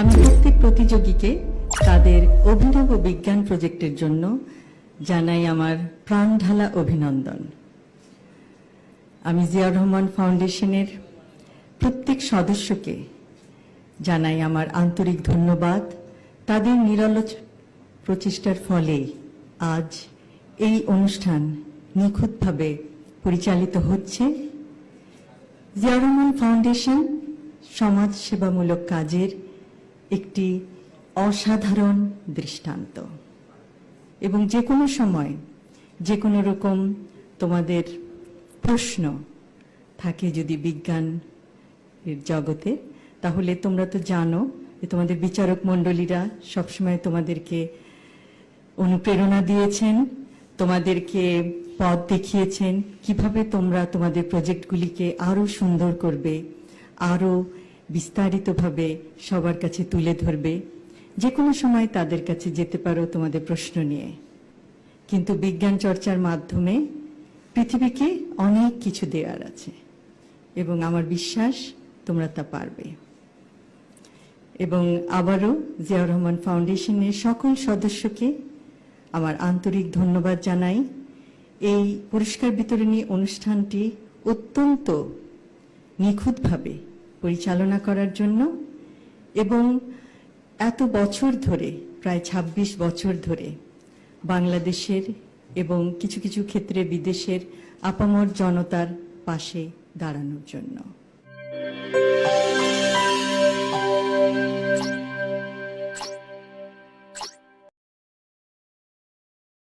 আমি প্রত্যেক প্রতিযোগীকে তাদের অভিনব বিজ্ঞান প্রজেক্টের জন্য জানাই আমার প্রাণঢালা অভিনন্দন। আমি জিয়া রহমান ফাউন্ডেশনের প্রত্যেক সদস্যকে জানাই আমার আন্তরিক ধন্যবাদ। তাদের নিরলস প্রচেষ্টার ফলে আজ এই অনুষ্ঠান নিখুঁতভাবে পরিচালিত হচ্ছে। জিয়া রহমান ফাউন্ডেশন সমাজ সেবামূলক কাজের একটি অসাধারণ দৃষ্টান্ত। এবং যে কোনো সময়, যে কোনো রকম তোমাদের প্রশ্ন থাকে যদি বিজ্ঞান জগতে, তাহলে তোমরা তো জানো যে তোমাদের বিচারক মণ্ডলীরা সবসময় তোমাদেরকে অনুপ্রেরণা দিয়েছেন, তোমাদেরকে পথ দেখিয়েছেন, কীভাবে তোমরা তোমাদের প্রজেক্টগুলিকে আরও সুন্দর করবে, আরও বিস্তারিতভাবে সবার কাছে তুলে ধরবে। যে কোনো সময় তাদের কাছে যেতে পারো তোমাদের প্রশ্ন নিয়ে। কিন্তু বিজ্ঞান চর্চার মাধ্যমে পৃথিবীকে অনেক কিছু দেওয়ার আছে এবং আমার বিশ্বাস তোমরা তা পারবে। এবং আবারও জিয়াউর রহমান ফাউন্ডেশনের সকল সদস্যকে আমার আন্তরিক ধন্যবাদ জানাই। এই পুরস্কার বিতরণী অনুষ্ঠানটি অত্যন্ত নিখুঁতভাবে পরিচালনা করার জন্য এবং এত বছর ধরে, প্রায় ২৬ বছর ধরে বাংলাদেশের এবং কিছু কিছু ক্ষেত্রে বিদেশের আপামর জনতার পাশে দাঁড়ানোর জন্য।